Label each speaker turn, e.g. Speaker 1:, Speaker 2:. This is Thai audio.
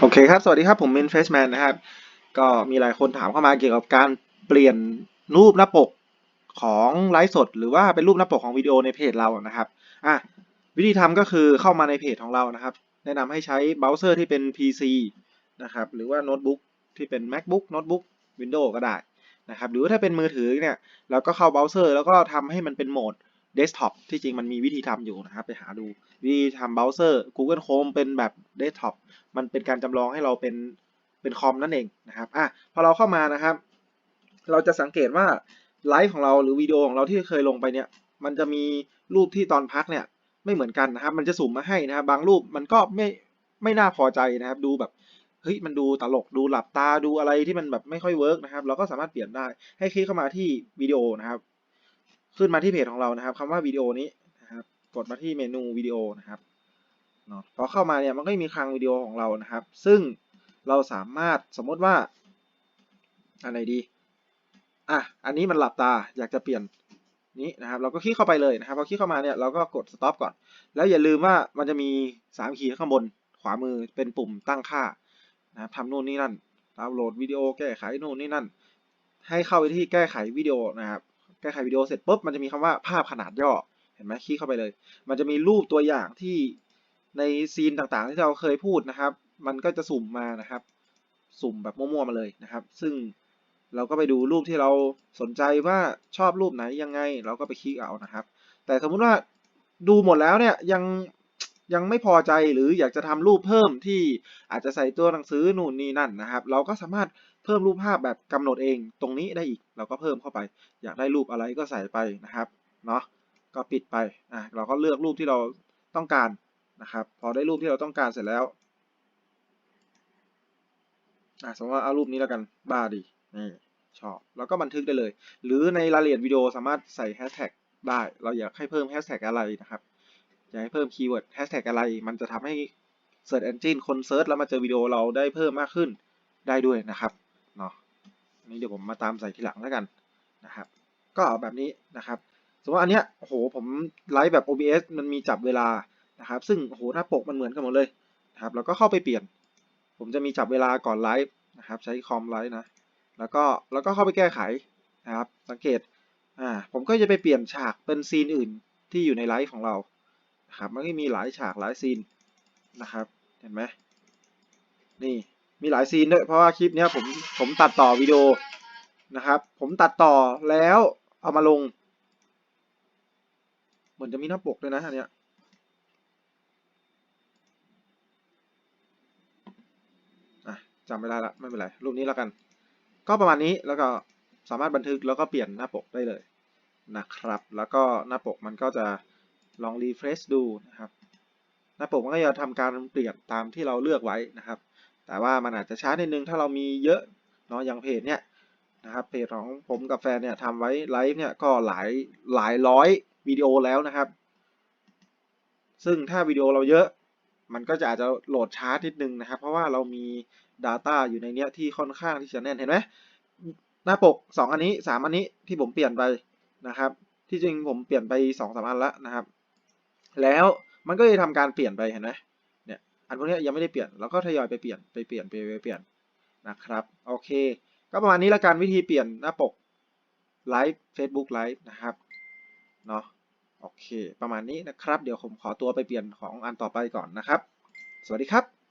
Speaker 1: โอเคครับ สวัสดีครับ ผมมินเฟสแมนนะครับ ก็มีหลายคนถามเข้ามาเกี่ยวกับการเปลี่ยนรูปหน้าปกของไลฟ์สด หรือว่าเป็นรูปหน้าปกของวิดีโอในเพจเรานะครับ อะ วิธีทำก็คือเข้ามาในเพจของเรานะครับ แนะนำให้ใช้เบราว์เซอร์ที่เป็น PC นะครับ หรือว่าโน้ตบุ๊กที่เป็น MacBook โน้ตบุ๊ก Windows ก็ได้นะครับ หรือว่าถ้าเป็นมือถือเนี่ย เราก็เข้าเบราว์เซอร์แล้วก็ทำให้มันเป็นโหมด เดสก์ท็อปที่จริงมันมีวิธีทำอยู่นะครับ ไปหาดูวิธีทำเบราว์เซอร์ Google Chrome เป็นแบบเดสก์ท็อปมันเป็นการจำลองให้เราเป็นเป็นคอมนั่นเองนะครับอะพอเราเข้ามานะครับ เราจะสังเกตว่าไลฟ์ของเราหรือวิดีโอของเราที่เคยลงไปเนี่ย มันจะมีรูปที่ตอนพักเนี่ยไม่เหมือนกันนะครับ มันจะสุ่มมาให้นะครับ บางรูปมันก็ไม่ไม่น่าพอใจนะครับ ดูแบบเฮ้ยมันดูตลกดูหลับตาดูอะไรที่มันแบบไม่ค่อยเวิร์กนะครับ เราก็สามารถเปลี่ยนได้ให้คลิกเข้ามาที่วิดีโอนะครับ ขึ้นมาที่เพจของเรานะครับคำว่าวิดีโอนี้นะครับกดมาที่เมนูวิดีโอนะครับเนาะพอเข้ามาเนี่ยมันก็มีคลังวิดีโอของเรานะครับ ซึ่งเราสามารถสมมติว่าอะไรดีอะอันนี้มันหลับตาอยากจะเปลี่ยนนี้นะครับ เราก็คลิกเข้าไปเลยนะครับพอคลิกเข้ามาเนี่ยเราก็กด stop ก่อน แล้วอย่าลืมว่ามันจะมี3ขีดข้างบนขวามือเป็นปุ่มตั้งค่านะครับทำนู่นนี่นั่นดาวน์โหลดวิดีโอแก้ไขนู่นนี่นั่น ให้เข้าไปที่แก้ไขวิดีโอนะครับ แก้ไขวิดีโอเสร็จปุ๊บมันจะมีคำว่าภาพขนาดย่อเห็นไหมคลิกเข้าไปเลย มันจะมีรูปตัวอย่างที่ในซีนต่างๆ ที่เราเคยพูดนะครับ มันก็จะสุ่มมานะครับ สุ่มแบบมั่วๆมาเลยนะครับ ซึ่งเราก็ไปดูรูปที่เราสนใจว่าชอบรูปไหนยังไง เราก็ไปคลิกเอานะครับ แต่สมมุติว่าดูหมดแล้วเนี่ยยังยังไม่พอใจหรืออยากจะทำรูปเพิ่มที่อาจจะใส่ตัวหนังสือนู่นนี่นั่นนะครับ เราก็สามารถ เพิ่มรูปภาพแบบกำหนดเองตรงนี้ได้อีก เราก็เพิ่มเข้าไป อยากได้รูปอะไรก็ใส่ไปนะครับเนาะก็ปิดไปอะเราก็เลือกรูปที่เราต้องการนะครับ พอได้รูปที่เราต้องการเสร็จแล้วอะสมมติว่าเอารูปนี้แล้วกันบ้าดีนี่ชอบแล้วก็บันทึกได้เลย หรือในรายละเอียดวิดีโอสามารถใส่แฮชแท็กได้ เราอยากให้เพิ่มแฮชแท็กอะไรนะครับอยากให้เพิ่มคีย์เวิร์ดแฮชแท็กอะไร มันจะทำให้ Search Engine คนเซิร์ชแล้วมาเจอวิดีโอเราได้เพิ่มมากขึ้นได้ด้วยนะครับ อันนี้เดี๋ยวผมมาตามใส่ทีหลังแล้วกันนะครับ ก็แบบนี้นะครับ สมมติว่าอันเนี้ยโหผมไลฟ์แบบ OBS มันมีจับเวลานะครับ ซึ่งโอ้โหหน้าปกมันเหมือนกันหมดเลยนะครับ แล้วก็เข้าไปเปลี่ยน ผมจะมีจับเวลาก่อนไลฟ์นะครับ ใช้คอมไลฟ์นะ แล้วก็แล้วก็เข้าไปแก้ไขนะครับ สังเกตอ่าผมก็จะไปเปลี่ยนฉากเป็นซีนอื่นที่อยู่ในไลฟ์ของเรานะครับ มันก็มีหลายฉากหลายซีนนะครับ เห็นไหมนี่ มีหลายซีนด้วยเพราะว่าคลิปนี้ผมผมตัดต่อวิดีโอนะครับ ผมตัดต่อแล้วเอามาลง เหมือนจะมีหน้าปกด้วยนะอันเนี้ยจำไม่ได้ละไม่เป็นไร รูปนี้แล้วกัน ก็ประมาณนี้แล้วก็สามารถบันทึกแล้วก็เปลี่ยนหน้าปกได้เลยนะครับ แล้วก็หน้าปกมันก็จะลองรีเฟรชดูนะครับ หน้าปกมันก็จะทำการเปลี่ยนตามที่เราเลือกไว้นะครับ แต่ว่ามันอาจจะช้านิดนึงถ้าเรามีเยอะเนาะอย่างเพจเนี่ยนะครับเพจของผมกับแฟนเนี่ยทำไว้ไลฟ์เนี่ยก็หลายหลายร้อยวิดีโอแล้วนะครับ ซึ่งถ้าวิดีโอเราเยอะมันก็จะอาจจะโหลดช้านิดนึงนะครับ เพราะว่าเรามี Data อยู่ในเนี้ยที่ค่อนข้างที่จะแน่นเห็นไหมหน้าปก 2 อันนี้ 3 อันนี้ที่ผมเปลี่ยนไปนะครับ ที่จริงผมเปลี่ยนไป2อสอันล้วนะครับ แล้วมันก็จะทำการเปลี่ยนไปเห็นไหม อันพวกนี้ยังไม่ได้เปลี่ยนเราก็ทยอยไปเปลี่ยนไปเปลี่ยนไปเปลี่ยนนะครับโอเค ก็ประมาณนี้ละกันวิธีเปลี่ยนหน้าปกไลฟ์ Facebook ไลฟ์นะครับเนาะโอเค ประมาณนี้นะครับ เดี๋ยวผมขอตัวไปเปลี่ยนของอันต่อไปก่อนนะครับ สวัสดีครับ